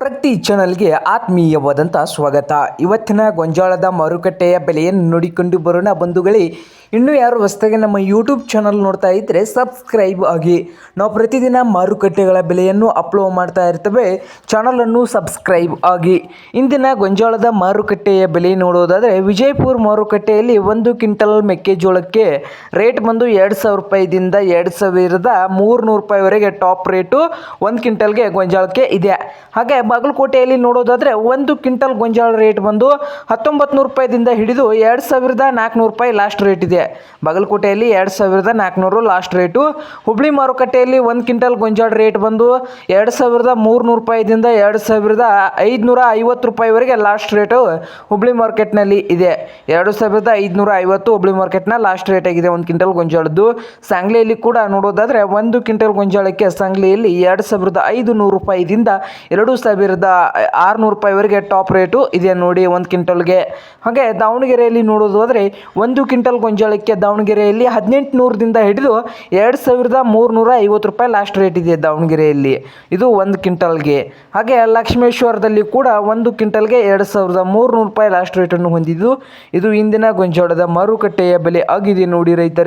ಪ್ರತಿ ಚಾನಲ್ಗೆ ಆತ್ಮೀಯವಾದಂಥ ಸ್ವಾಗತ. ಇವತ್ತಿನ ಗೊಂಜಾಳದ ಮಾರುಕಟ್ಟೆಯ ಬೆಲೆಯನ್ನು ನೋಡಿಕೊಂಡು ಬರೋಣ ಬಂಧುಗಳೇ. ಇನ್ನೂ ಯಾರು ಹೊಸದಾಗಿ ನಮ್ಮ ಯೂಟ್ಯೂಬ್ ಚಾನಲ್ ನೋಡ್ತಾ ಇದ್ದರೆ ಸಬ್ಸ್ಕ್ರೈಬ್ ಆಗಿ. ನಾವು ಪ್ರತಿದಿನ ಮಾರುಕಟ್ಟೆಗಳ ಬೆಲೆಯನ್ನು ಅಪ್ಲೋಡ್ ಮಾಡ್ತಾ ಇರ್ತೇವೆ. ಚಾನಲನ್ನು ಸಬ್ಸ್ಕ್ರೈಬ್ ಆಗಿ. ಇಂದಿನ ಗೊಂಜಾಳದ ಮಾರುಕಟ್ಟೆಯ ಬೆಲೆ ನೋಡೋದಾದರೆ, ವಿಜಯಪುರ ಮಾರುಕಟ್ಟೆಯಲ್ಲಿ ಒಂದು ಕ್ವಿಂಟಲ್ ಮೆಕ್ಕೆಜೋಳಕ್ಕೆ ರೇಟ್ ಬಂದು ಎರಡು ಸಾವಿರ ರೂಪಾಯಿದಿಂದ ಎರಡು ಸಾವಿರದ ಮೂರುನೂರು ರೂಪಾಯಿವರೆಗೆ ಟಾಪ್ ರೇಟು ಒಂದು ಕ್ವಿಂಟಲ್ಗೆ ಗೊಂಜಾಳಕ್ಕೆ ಇದೆ. ಹಾಗೆ ಬಾಗಲಕೋಟೆಯಲ್ಲಿ ನೋಡೋದಾದರೆ ಒಂದು ಕ್ವಿಂಟಲ್ ಗೊಂಜಾಳ ರೇಟ್ ಬಂದು ಹತ್ತೊಂಬತ್ತು ನೂರು ರೂಪಾಯಿದಿಂದ ಹಿಡಿದು ಎರಡು ಸಾವಿರದ ನಾಲ್ಕುನೂರು ರೂಪಾಯಿ ಲಾಸ್ಟ್ ರೇಟ್ ಇದೆ. ಬಾಗಲಕೋಟೆಯಲ್ಲಿ ಎರಡು ಸಾವಿರದ ನಾಲ್ಕುನೂರು ಲಾಸ್ಟ್ ರೇಟು ಹುಬ್ಳಿ ಮಾರುಕಟ್ಟೆಯಲ್ಲಿ ಒಂದು ಕ್ವಿಂಟಲ್ ಗೊಂಜಾಳ ರೇಟ್ ಬಂದು ಎರಡು ಸಾವಿರದ ಮೂರುನೂರು ರೂಪಾಯಿದಿಂದ ಎರಡು ಸಾವಿರದ ಐದುನೂರ ಐವತ್ತು ರೂಪಾಯಿವರೆಗೆ ಲಾಸ್ಟ್ ರೇಟು ಹುಬ್ಳಿ ಮಾರ್ಕೆಟ್ನಲ್ಲಿ ಇದೆ. ಎರಡು ಸಾವಿರದ ಐದುನೂರ ಐವತ್ತು ಹುಬ್ಳಿ ಮಾರ್ಕೆಟ್ನ ಲಾಸ್ಟ್ ರೇಟ್ ಆಗಿದೆ ಒಂದು ಕ್ವಿಂಟಲ್ ಗೊಂಜಾಳದ್ದು. ಸಾಂಗ್ಲಿಯಲ್ಲಿ ಕೂಡ ನೋಡೋದಾದರೆ ಒಂದು ಕ್ವಿಂಟಲ್ ಗೊಂಜಾಳಕ್ಕೆ ಸಾಂಗ್ಲಿಯಲ್ಲಿ ಎರಡು ಸಾವಿರದ ಐದು ನೂರು ರೂಪಾಯಿದಿಂದ ಎರಡು ಸಾವಿರದ ಆರುನೂರು ರೂಪಾಯಿವರೆಗೆ ಟಾಪ್ ರೇಟು. ಇದೆ ನೋಡಿ ಒಂದು ಕ್ವಿಂಟಲ್ಗೆ. ಹಾಗೆ ದಾವಣಗೆರೆಯಲ್ಲಿ ನೋಡೋದಾದರೆ ಒಂದು ಕ್ವಿಂಟಲ್ ಗೊಂಜಾಳಕ್ಕೆ ದಾವಣಗೆರೆಯಲ್ಲಿ ಹದಿನೆಂಟು ನೂರದಿಂದ ಹಿಡಿದು ಎರಡು ಸಾವಿರದ ಮೂರುನೂರ ಐವತ್ತು ರೂಪಾಯಿ ಲಾಸ್ಟ್ ರೇಟ್ ಇದೆ ದಾವಣಗೆರೆಯಲ್ಲಿ. ಇದು ಒಂದು ಕ್ವಿಂಟಲ್ಗೆ. ಹಾಗೆ ಲಕ್ಷ್ಮೇಶ್ವರದಲ್ಲಿ ಕೂಡ ಒಂದು ಕ್ವಿಂಟಲ್ಗೆ ಎರಡು ಸಾವಿರದ ಮೂರುನೂರು ರೂಪಾಯಿ ಲಾಸ್ಟ್ ರೇಟನ್ನು ಹೊಂದಿದ್ದು. ಇದು ಇಂದಿನ ಗೊಂಜಾಳದ ಮಾರುಕಟ್ಟೆಯ ಬೆಲೆ ಆಗಿದೆ ನೋಡಿ ರೈತರೇ.